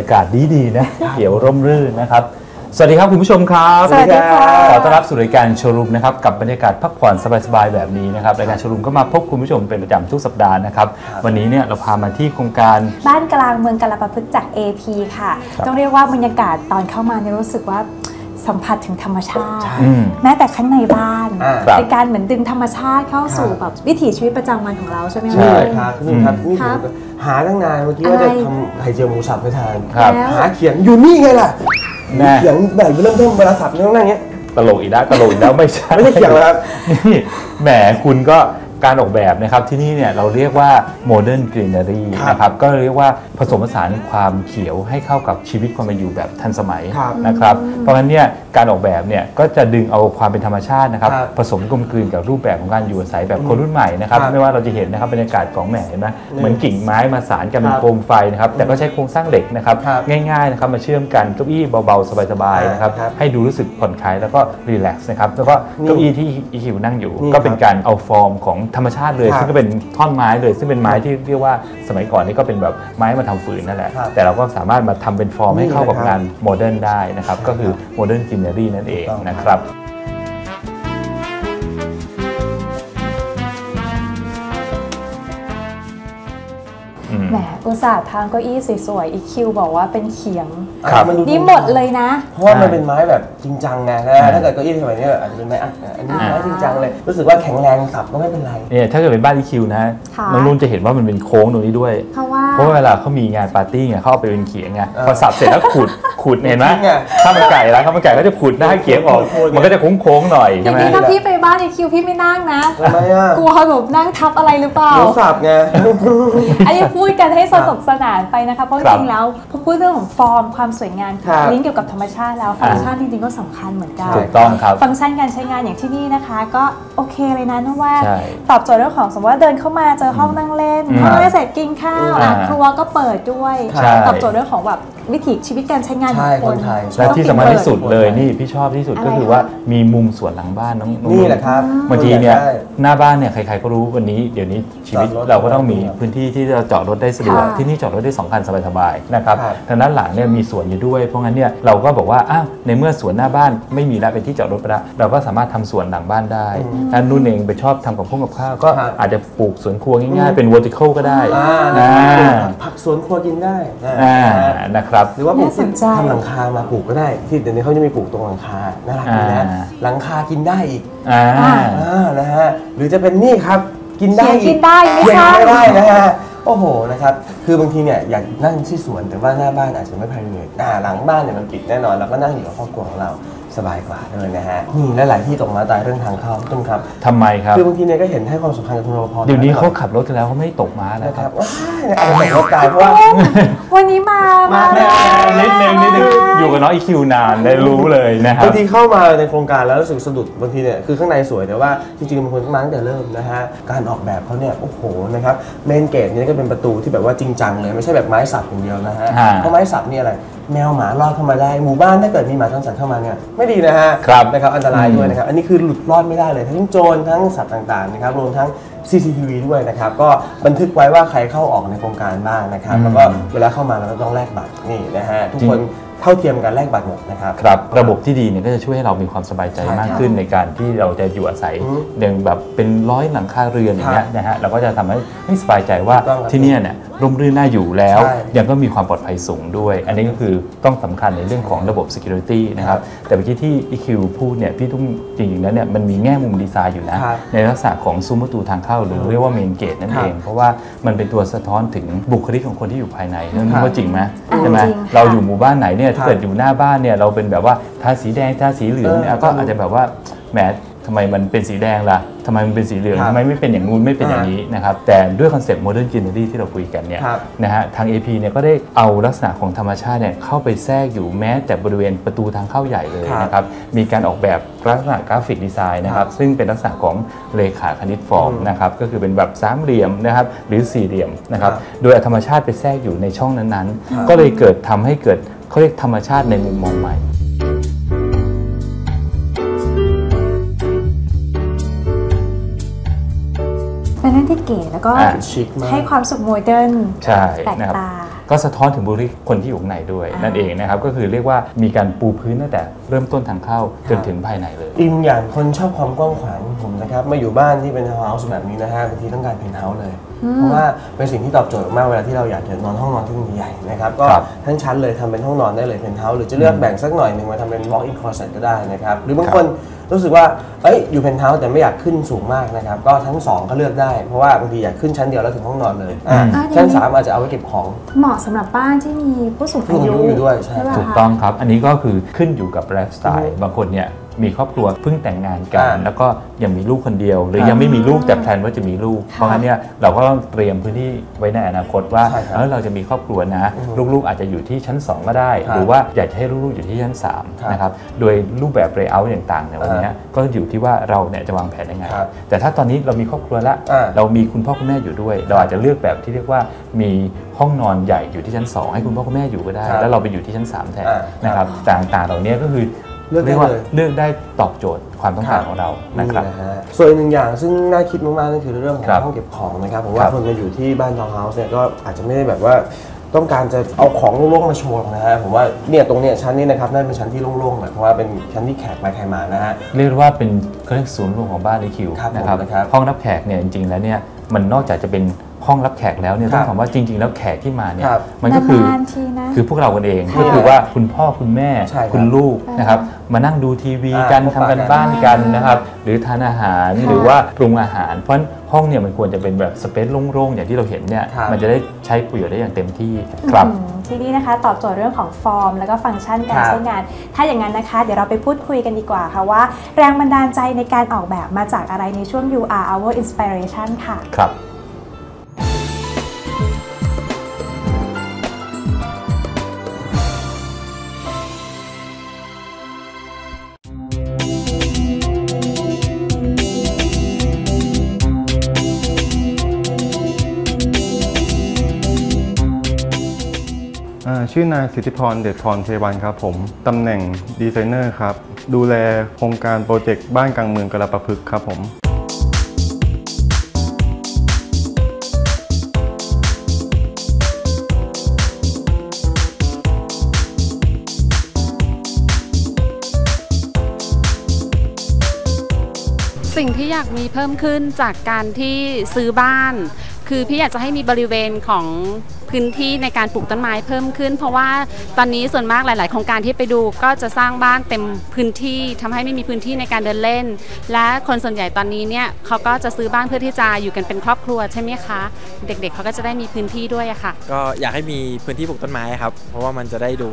รรยากาศดีดีๆนะ เขียวร่มรื่นนะครับ สวัสดีครับคุณผู้ชมครับสวัสดีค่ะขอต้อนรับสู่รายการโชว์รูมนะครับกับบรรยากาศพักผ่อนสบายๆแบบนี้นะครับรายการโชว์รูมก็มาพบคุณผู้ชมเป็นประจำทุกสัปดาห์นะครับวันนี้เนี่ยเราพามาที่โครงการ บ้านกลางเมืองกาลประพฤกษ์จาก AP ค่ะครับต้องเรียกว่าบรรยากาศตอนเข้ามาเนี่ยรู้สึกว่า สัมผัสถึงธรรมชาติอืมแม้แต่ข้างในบ้านอ่าครับเป็นการเหมือนดึงธรรมชาติเข้าสู่ครับแบบวิถีชีวิตประจำวันของเราใช่ไหมใช่คะนี่ครับนี่ครับนี่คผรัมบหาตั้งนานเมื่อกี้ว่าอะไรจะทำไข่เจียวหมูสับให้ทานครับแล้วหาเขียงอยู่นี่ไงล่ะแน่เขียงแบบเริ่มเทิมเวลาสับเนี่ยต้องนั่งอย่างเงี้ยตลกอีกแล้วตลกอีกแล้วไม่ใช่ไม่ได้เขียนหรอกครับนี่แหมคุณก็ การออกแบบนะครับที่นี่เนี่ยเราเรียกว่าโมเดิร์นกรีน e รีครับนะครับก็เรียกว่าผสมผสานความเขียวให้เข้ากับชีวิตความเป็นอยู่แบบทันสมัยครับนะครับเพราะฉะนั้นเนี่ยการออกแบบเนี่ยก็จะดึงเอาความเป็นธรรมชาตินะครับครับผสมกลมกลืนกับรูปแบบของการอยู่อาศัยแบบคนรุ่นใหม่นะครับครับไม่ว่าเราจะเห็นนะครับบรรยากาศของแหมเห็นไหมเหมือนกิ่งไม้มาสานกันเป็นครับโคมไฟนะครับแต่ก็ใช้โครงสร้างเหล็กนะครับครับง่ายๆนะครับมาเชื่อมกันเก้าอี้เบาๆสบายๆนะครับครับให้ดูรู้สึกผ่อนคลายแล้วก็รีแลกซ์นะครับแล้วก็เก้าอี้ที่อีคิวนั่งอยู่นี่ก็เป็นการเอาฟอร์มของธรรมชาติเลยครับซึ่งก็เป็นท่อนไม้เลย ซึ่งเป็นไม้ที่เรียกว่าสมัยก่อนนี่ก็เป็นแบบไม้มาทำฝืนนั่นแหละครับแต่เราก็สามารถมาทำเป็นฟอร์มให้เข้ากับนี่นะครับงานโมเดิร์นได้นะครับ ก็คือโมเดิร์นกินเนอรี่นั่นเองถูกต้องนะครับอืมแหมอุตส่าห์ทางเก้าอี้สวยๆอีคิวบอกว่าเป็นเขียงครับ มันดูนี่หมดเลยนะ เพราะว่ามันเป็นไม้แบบจริงจังไงนะถ้าเกิดเก้าอี้สมัยนี้อาจจะเป็นไม้อัดอันนี้ไม้จริงจังเลย รู้สึกว่าแข็งแรงสับก็ไม่เป็นไร เนี่ยถ้าเกิดเป็นบ้านอีคิวนะค่ะน้องนุ่นจะเห็นว่ามันเป็นโค้งตรงนี้ด้วย เพราะว่า เพราะว่าเวลาเขามีงานปาร์ตี้ไงเขาเอาไปเป็นเขียงไงเออพอสับเสร็จแล้วขูดขูดเห็นไหมจริงอะ ข้าวมันไก่แล้วข้าวมันไก่ก็จะขูดหน้าเขียงออกขูดๆมันก็จะโค้งๆหน่อยทีใช่ไหม นี้ถ้าพี่ไปบ้านอีคิวพี่ไม่นั่งนะ ทำไมอะกลัวแบบนั่งทับอะไรหรือเปล่าหมูสับไง อันนี้พูดกันให้สนุกสนานไปนะคะ เพราะจครับริงๆแล้วพอพูดเรื่องของฟอร์มความสวยงามครับลิงก์เกี่ยวกับธรรมชาติแล้วฟังก์ชันจริงๆก็สำคัญเหมือนกันถูกต้องครับ ฟังก์ชันการใช้งานอย่างที่นี่นะคะ ก็โอเคเลยนะนุ่นว่า ใช่ตอบโจทย์เรื่องของสมมติว่าเดินเข้ามาเจอห้องนั่งเล่นอืมห้องนั่งเล่นเสร็จกินข้าวอ่าอะครัวก็เปิดด้วยใช่ ตอบโจทย์เรื่องของแบบวิถีชีวิตการใช้งานขอใช่งคคนนไทย และที่สำคัญที่สุดเลยเปิดนี่พี่ชอบที่สุดอะไรก็คือคะว่ามีมุมสวนหลังบ้านน้ององนี่แหละครับบางทีเนี่ยได้ หน้าบ้านเนี่ยใครๆก็รู้วันนี้เดี๋ยวนี้ชีวิตจอดรถเราก็ต้องมีพื้นที่ที่จะจอดรถได้สะดวก ค่ะ ที่นี่จอดรถได้สองคันสบายๆนะครับครับ ทางด้านหลังเนี่ยมีสวนอยู่ด้วย เพราะงั้นเนี่ยเราก็บอกว่าอ้าวในเมื่อสวนหน้าบ้านไม่มีแล้วเป็นที่จอดรถไปแล้วเราก็สามารถทำสวนหลังบ้านได้ถ้านุ่นเองไปชอบทำกับพงกับข้าวก็ครับอาจจะปลูกสวนครัวง่ายๆ เป็น vertical ก็ได้อ่าอ่าผักสวนครัวกินได้นะอ่านะครับหรือว่าปลูกน่าสนใจทำหลังคามาปลูกก็ได้ ที่เดี๋ยวนี้เขาจะมีปลูกตรงหลังคาน่ารักดีนะอ่าหลังคากินได้อีกอ่าอ่านะฮะหรือจะเป็นนี่ครับกินได้เขียงกินได้ไม่เขียงใช่ไม่ได้นะฮะ โอ้โหนะครับคือบางทีเนี่ยอยากนั่งที่สวนแต่ว่าหน้าบ้านอาจจะไม่ private อ่าหลังบ้านเนี่ยมันปิดแน่นอนเราก็นั่งอยู่กับครอบครัวของเราสบายกว่าด้วยนะฮะนี่และหลายที่ตกมาตายเรื่องทางเข้าต้นครับทำไมครับ คือบางทีเนี่ยก็เห็นให้ความสำคัญกับคุณรปภเดี๋ยวนี้เขาขับรถกันแล้วเขาไม่ตกม้าแล้วนะคครัรับบว้ายอาจจะตกรถกายเพราะว่า วันนี้มา มามาแน่นิดนึงนิดนึงอยู่กับน้องอีคิวนานได้รู้เลยนะครับบางทีเข้ามาในโครงการแล้วรู้สึกสะดุดบางทีเนี่ยคือข้างในสวยแต่ว่าจริงๆมันควรต้องมาตั้งแต่เริ่มนะฮะการออกแบบเขาเนี่ยโอ้โหนะครับเมนเกตเนี่ยก็เป็นประตูที่แบบว่าจริงจังเลยไม่ใช่แบบไม้สับอย่างเดียวนะฮะฮะเพราะไม้สับนี่อะไรแมวหมารอดเข้ามาได้หมู่บ้านถ้าเกิดมีหมาจรจัดเข้ามาเนี่ยไม่ดีนะฮะครับนะครับอันตรายอืมด้วยนะครับอันนี้คือหลุดรอดไม่ได้เลยทั้งโจรทั้งสัตว์ต่างๆนะครับรวมทั้ง CCTV ด้วยนะครับ ก็บันทึกไว้ว่าใครเข้าออกในโครงการบ้างนะครับ แล้วก็เวลาเข้ามาเราก็ต้องแลกบัตรนี่นะฮะทุกคน เท่าเทียมกันแลกบัตรหมดนะครับ ครับ ระบบที่ดีเนี่ยก็จะช่วยให้เรามีความสบายใจใช่มากขึ้นในการที่เราจะอยู่อาศัยอือฮึเดินแบบเป็นร้อยหลังคาเรือนอย่างเงี้ยครับนะฮะเราก็จะทำให้ให้สบายใจว่าถูกต้องครับที่เนี่ยเนี่ยร่มรื่นน่าอยู่แล้วใช่ยังก็มีความปลอดภัยสูงด้วย อันนี้ก็คือต้องสำคัญในเรื่องของระบบ security นะครับ แต่เมื่อกี้ที่ EQ พูดเนี่ยพี่ตุ้มจริงๆแล้วเนี่ยมันมีแง่มุมดีไซน์อยู่นะครับในลักษณะของซุ้มประตูทางเข้าหรือเรียกว่าเมนเกตนั่นครัเอบงเพราะว่ามันเป็นตัวสะท้อนถึงบุคลิกของคนที่อยู่ภายในนั่นครับว่าจริงไหมอ่าใช่ไหมจริงค่ะเราอยู่หมู่บ้านไหนเนี่ยถ้าครับเกิดอยู่หน้าบ้านเนี่ยเราเป็นแบบว่าทาสีแดงทาสีเหลืองเนี่ยเออก็อาจจะแบบว่าแหมทำไมมันเป็นสีแดงล่ะทำไมมันเป็นสีเหลืองครับทำไมไม่เป็นอย่างนู้นไม่เป็นอย่างนี้นะครับแต่ด้วยคอนเซ็ปต์โมเดิร์นจินเนอรี่ที่เราคุยกันเนี่ยครับนะฮะทาง AP เนี่ยก็ได้เอาลักษณะของธรรมชาติเนี่ยเข้าไปแทรกอยู่แม้แต่บริเวณประตูทางเข้าใหญ่เลยครับนะครับมีการออกแบบลักษณะกราฟิกดีไซน์นะครับซึ่งเป็นลักษณะของเลขาคณิตฟอร์มอืมนะครับก็คือเป็นแบบสามเหลี่ยมนะครับหรือสี่เหลี่ยมนะครับครับโดยเอาธรรมชาติไปแทรกอยู่ในช่องนั้นครับๆก็เลยเกิดทำให้เกิด เขาเรียกธรรมชาติในมุมมองใหม่เป็นเรื่องที่เก๋แล้วก็ให้ความสุขโมเดิร์นแปลกตาก็สะท้อนถึงบุริคนที่อยู่ข้างในด้วย นั่นเองนะครับ ก็คือเรียกว่ามีการปูพื้นตั้งแต่เริ่มต้นทางเข้าจนถึงภายในเลยอิมอย่างคนชอบความกว้างขวาง นะครับมาอยู่บ้านที่เป็นทาวน์เฮาส์แบบนี้นะฮะบางทีต้องการเพนท์เฮาส์เลย เพราะว่าเป็นสิ่งที่ตอบโจทย์มากเวลาที่เราอยากจะนอนห้องนอนที่มันใหญ่นะครับก็ครับทั้งชั้นเลยทำเป็นห้องนอนได้เลยเพนท์เฮาส์หรือจะเลือกแบ่งสักหน่อยหนึ่งมาทำเป็น walk in closet ก็ได้นะครับหรือบางครับคนรู้สึกว่าเอ้ยอยู่เพนท์เฮาส์แต่ไม่อยากขึ้นสูงมากนะครับก็ทั้งสองก็เลือกได้ เพราะว่าบางทีอยากขึ้นชั้นเดียวแล้วถึงห้องนอนเลยอะอ่าชั้นสามอาจจะเอาไว้เก็บของ เหมาะสำหรับบ้านที่มีผู้สูงผู้อาสูงอายุยุอยู่ด้วยใช่ไหมคะถูกต้องครับ อันนี้ก็คือขึ้นอยู่กับไลฟ์สไตล์บางคนเนี่ย มีครอบครัวเพิ่งแต่งงานกันอ่าแล้วก็ยังมีลูกคนเดียว หรือครับยังไม่มีลูกแต่แพลนว่าจะมีลูกค่ะเพราะงั้นเนี่ยเราก็ต้องเตรียมพื้นที่ไว้ในอนาคตว่าใช่ครับเออเราจะมีครอบครัวนะอือฮึลูกๆอาจจะอยู่ที่ชั้น 2 ก็ได้ครับหรือว่าอยากจะให้ลูกๆอยู่ที่ชั้นครับ3นะครับโดยรูปแบบเลเยอร์ต่างๆในวันเนี้ยก็อยู่ที่ว่าเราเนี่ยจะวางแผนยังไงครับแต่ถ้าตอนนี้เรามีครอบครัวแล้วอ่าเรามีคุณพ่อคุณแม่อยู่ด้วย เราอาจจะเลือกแบบที่เรียกว่ามีห้องนอนใหญ่อยู่ที่ชั้น 2 ให้คุณพ่อคุณแม่อยู่ก็ได้ครับแล้วเราไปอยู่ที่ชั้น3แทนอ่านะครับต่างๆเหล่านี้ก็คือ เลือกได้ยว่าเลย เลือกได้ตอบโจทย์ความต้องการครับของเรานะครับนี่นะฮะส่วนอีกหนึ่งอย่างซึ่งน่าคิดมากๆนั่นคือเรื่องของครับห้องเก็บของนะครับผมคว่ารับคนมาอยู่ที่บ้านทาวน์เฮาส์เนี่ยก็อาจจะไม่ได้แบบว่าต้องการจะเอาของโล่งๆมาโชว์นะฮะผมว่าเนี่ยตรงเนี้ยชั้นนี้นะครับน่าจะเป็นชั้นที่โล่งๆหน่อยเพราะว่าเป็นชั้นที่แขกมาใครมานะฮะเรียกว่าเป็นเขาเรียกศูนย์รวมของบ้านในคิวครับนะครับผมนะครับห้องรับแขกเนี่ยจริงๆแล้วเนี่ยมันนอกจากจะเป็น ห้องรับแขกแล้วเนี่ยครัต้บองถามว่าจริง ๆ แล้วแขกที่มาเนี่ยครับมันก็คือนานๆทีนะคือพวกเรากันเองค่ะก็คือว่าคุณพ่อคุณแม่ใช่ครับคุณลูกอ่านนะครับมานั่งดูทีวีอ่ากันพบทำปะกันกันบ้านกันอ่านนะครับหรือทานอาหารค่ะหรือว่าปรุงอาหาร เพราะฉะนั้นห้องเนี่ยมันควรจะเป็นแบบสเปซโล่งๆอย่างที่เราเห็นเนี่ยครับมันจะได้ใช้ประโยชน์ได้อย่างเต็มที่ครับอืมที่นี่นะคะ ตอบโจทย์เรื่องของฟอร์ม แล้วก็ฟังก์ชันการครับใช้งาน ถ้าอย่างนั้นนะคะ เดี๋ยวเราไปพูดคุยกันดีกว่าค่ะว่า แรงบันดาลใจในการออกแบบมาจากอะไรในช่วง You Are Our Inspiration ค่ะครับ ชื่อนายสิทธิพร เดชพรเทวันครับผม ตำแหน่งดีไซเนอร์ครับ ดูแลโครงการโปรเจกต์บ้านกลางเมืองกระประพฤกษ์ครับผมสิ่งที่อยากมีเพิ่มขึ้นจากการที่ซื้อบ้าน คือพี่อยากจะให้มีบริเวณของ พื้นที่ในการปลูกต้นไม้เพิ่มขึ้น เพราะว่าตอนนี้ส่วนมากหลาย ๆ โครงการที่ไปดูก็จะสร้างบ้านเต็มพื้นที่ทำให้ไม่มีพื้นที่ในการเดินเล่น และคนส่วนใหญ่ตอนนี้เนี่ยเขาก็จะซื้อบ้านเพื่อที่จะอยู่กันเป็นครอบครัวใช่ไหมคะ เด็ก ๆเขาก็จะได้มีพื้นที่ด้วยอะค่ะ ก็อยากให้มีพื้นที่ปลูกต้นไม้ครับ เพราะว่ามันจะได้ดู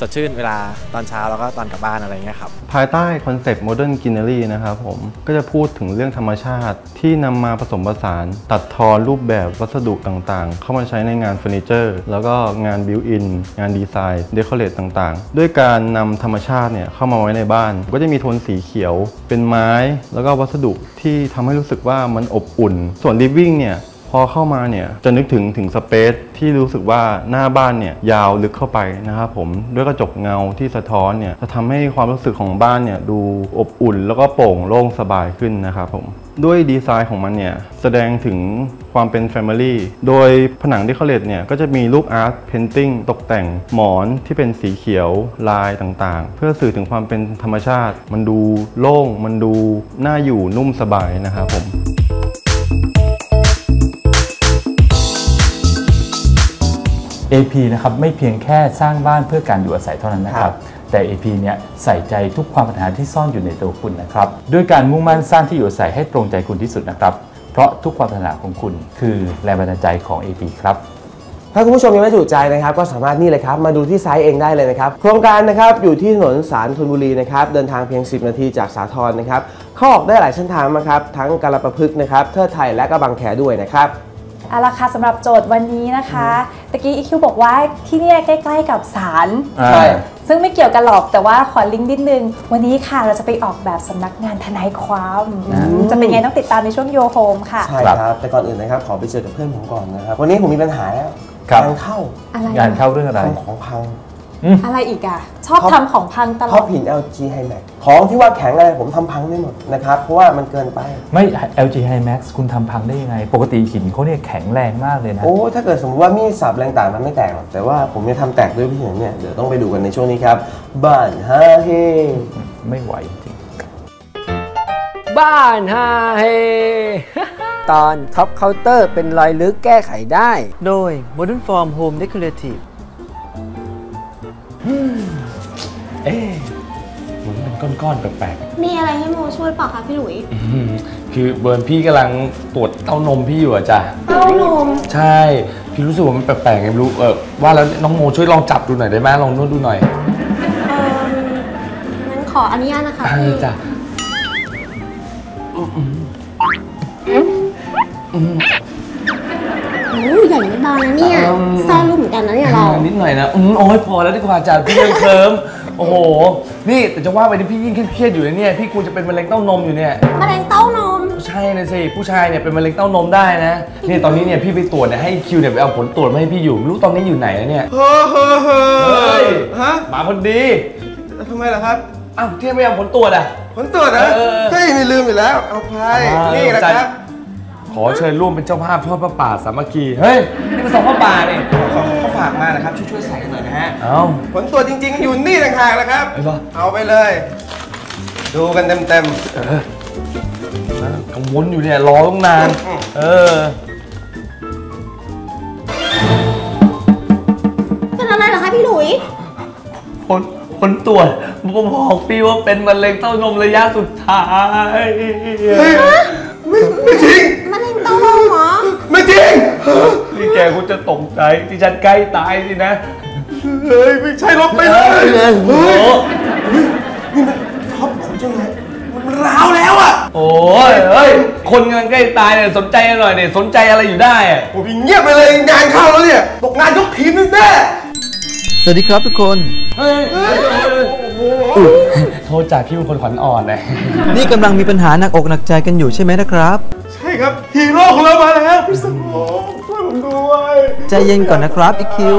สดชื่นเวลาตอนเช้าแล้วก็ตอนกลับบ้านอะไรเงี้ยครับ ภายใต้คอนเซปต์ Modern Greenery นะครับผมก็จะพูดถึงเรื่องธรรมชาติที่นำมาผสมผสาน ตัดทอนรูปแบบวัสดุต่างๆ เข้ามาใช้ในงานเฟอร์นิเจอร์แล้วก็งานบิวอินงานดีไซน์เดคอเรทต่างๆ ด้วยการนำธรรมชาติเนี่ยเข้ามาไว้ในบ้าน ก็จะมีโทนสีเขียว เป็นไม้ แล้วก็วัสดุที่ทำให้รู้สึกว่ามันอบอุ่น ส่วนลิฟวิ่งเนี่ย พอเข้ามาเนี่ยจะนึกถึงถึงสเปซที่รู้สึกว่าหน้าบ้านเนี่ยยาวลึกเข้าไปนะครับผมด้วยกระจกเงาที่สะท้อนเนี่ยจะทำให้ความรู้สึกของบ้านเนี่ยดูอบอุ่น แล้วก็โปร่งโล่งสบายขึ้นนะครับผมด้วยดีไซน์ของมันเนี่ยแสดงถึงความเป็น Family โดยผนังที่เขาเลตเนี่ยก็จะมีรูปอาร์ตเพนติ้งตกแต่งหมอนที่เป็นสีเขียวลายต่างๆ เพื่อสื่อถึงความเป็นธรรมชาติ มันดูโล่ง มันดูน่าอยู่นุ่มสบายนะครับผม AP นะครับไม่เพียงแค่สร้างบ้านเพื่อการอยู่อาศัยเท่านั้นนะคครัรับบแต่ AP เนี่ยใส่ใจทุกความปัญหาที่ซ่อนอยู่ในตัวคุณนะครับด้วยการมุ่งมั่นสร้างที่อยู่อาศัยให้ตรงใจคุณที่สุดนะครับ เพราะทุกความปัญหาของคุณ คือแรงบันดาลใจของ AP ครับถ้าคุณผู้ชมยังไม่ถูกใจนะครับ ก็สามารถนี่เลยครับ มาดูที่ไซต์เองได้เลยนะครับ โครงการนะครับอยู่ที่ถนนสารธนบุรีนะครับ เดินทางเพียง 10 นาทีจากสาทรนะครับเข้าออกได้หลายเส้นทางนะครับ ทั้งกาลประพฤกษ์นะครับเทิดไทยและก็บางแคด้วยนะครับ เอาละค่ะสำหรับโจทย์วันนี้นะคะตะกี้อีคิวบอกว่าที่เนี่ยใกล้ๆกับศาลใช่ซึ่งไม่เกี่ยวกันหรอกแต่ว่าขอลิงก์นิดนึง วันนี้ค่ะเราจะไปออกแบบสำนักงานทนายความอืมจะเป็นไงต้องติดตามในช่วงโยโฮมค่ะ ใช่ครับ แต่ก่อนอื่นนะครับ ขอไปเจอกับเพื่อนผมก่อนนะครับ วันนี้ผมมีปัญหาแล้วครับ งานเข้าอะไรงานเข้าเรื่องอะไร ทำของพัง อืมอะไรอีกอะ ชอบท็อปทำของพังตลท็ออดปหิน LG High Max ของที่ว่าแข็งอะไรผมทำพังได้หมดนะครับ เพราะว่ามันเกินไปไม่ LG High Max คุณทำพังได้ยังไง ปกติหินเขาเนี่ยแข็งแรงมากเลยนะ โอ้ถ้าเกิดสมมติว่ามีดสับแรงต่างมันไม่แตกหรอกแต่ว่าผมจะทำแตกด้วยพี่เห็นเนี่ยเดี๋ยวต้องไปดูกันในช่วงนี้ครับบ้านฮาเฮไม่ไหวจริงบ้านฮาเฮตอนท็อปเคาน์เตอร์เป็นรอยลึกแก้ไขได้ โดย Modern Form Home Decorative เอ๊ะหมุนเป็นก้อนๆแปลกมีอะไรให้โมช่วยเปล่าคะพี่หลุยๆอืมคือเบิร์นพี่กำลังตรวจเต้านมพี่อยู่อะจ้ะ เต้านมใช่ พี่รู้สึกว่ามันแปลกๆไงไม่รู้ เออว่าแล้วน้องโมช่วยลองจับดูหน่อยได้ไหมลองนวดดูหน่อยเอองั้นขออนุญาตนะคะเอพี่อจ้ะโอ้ยใหญ่ไม่เบานะเนี่ยซ่อนรูปเหมือน กันนะเนี่ยเรา นิดหน่อยนะอืมโอ้ยพอแล้วดีกว่าจ้ะพี่ยังเคลิ้มโอ้โห นี่แต่จะว่าไปนี่พี่ยิ่งเครียดๆอยู่นะเนี่ยพี่กูจะเป็นมะเร็งเต้านมอยู่เนี่ยมะเร็งเต้านม ใช่นะสิผู้ชายเนี่ยเป็นมะเร็งเต้านมได้นะเนี่ยตอนนี้เนี่ยพี่ไปตรวจเนี่ยให้คิวเนี่ยไปเอาผลตรวจมาให้พี่อยู่ไม่รู้ตอนนี้อยู่ไหนแล้วเนี่ยเฮ้อเฮ้อเฮ้เฮ้ยฮะมาพอดีทำไมล่ะครับอ้าวที่ไม่เอาผลตรวจอะผลตรวจนะเออเฮ้ยไม่ลืมอยู่แล้วเอาไปอ่านี่นะครับ ขอเชิญร่วมเป็นเจ้าภาพทอดพระป่าสามัคคีเฮ้ยนี่มันสองพระป่านี่เขาเขาฝากมานะครับช่วยช่วยๆใส่กันหน่อยนะฮะเอ้าผลตรวจจริงๆ อยู่นี่ต่างหากแล้วครับไอ้บ้าเอาไปเลย ดูกันเต็มกังวลอยู่เนี่ยรอต้องนาน เออเป็นอะไรเหรอคะพี่หลุยผลผลตรวจบอกพี่ว่าเป็นมะเร็งเต้านมระยะสุดท้าย นี่แกคุณจะตกใจที่ฉันใกล้ตายสินะ เฮ้ย ไม่ใช่ลบไปเลยโอ้โหนี่มันท็อปของเจ้านายมันร้าวแล้วอะ โอ้ยเฮ้ย คนกำลังใกล้ตายเนี่ยสนใจหน่อยเนี่ยสนใจอะไรอยู่ได้อะผมเงียบไปเลยงานเข้าแล้วเนี่ยตกงานยกทีมแน่สวัสดีครับทุกคน เฮ้ยโทษจากพี่เป็นคนขวัญอ่อนนะนี่กำลังมีปัญหาหนักอกหนักใจกันอยู่ใช่ไหมนะครับๆใช่ครับฮีโร่ของเรามาแล้วพี่สม ใจเย็นก่อนนะครับอีคิว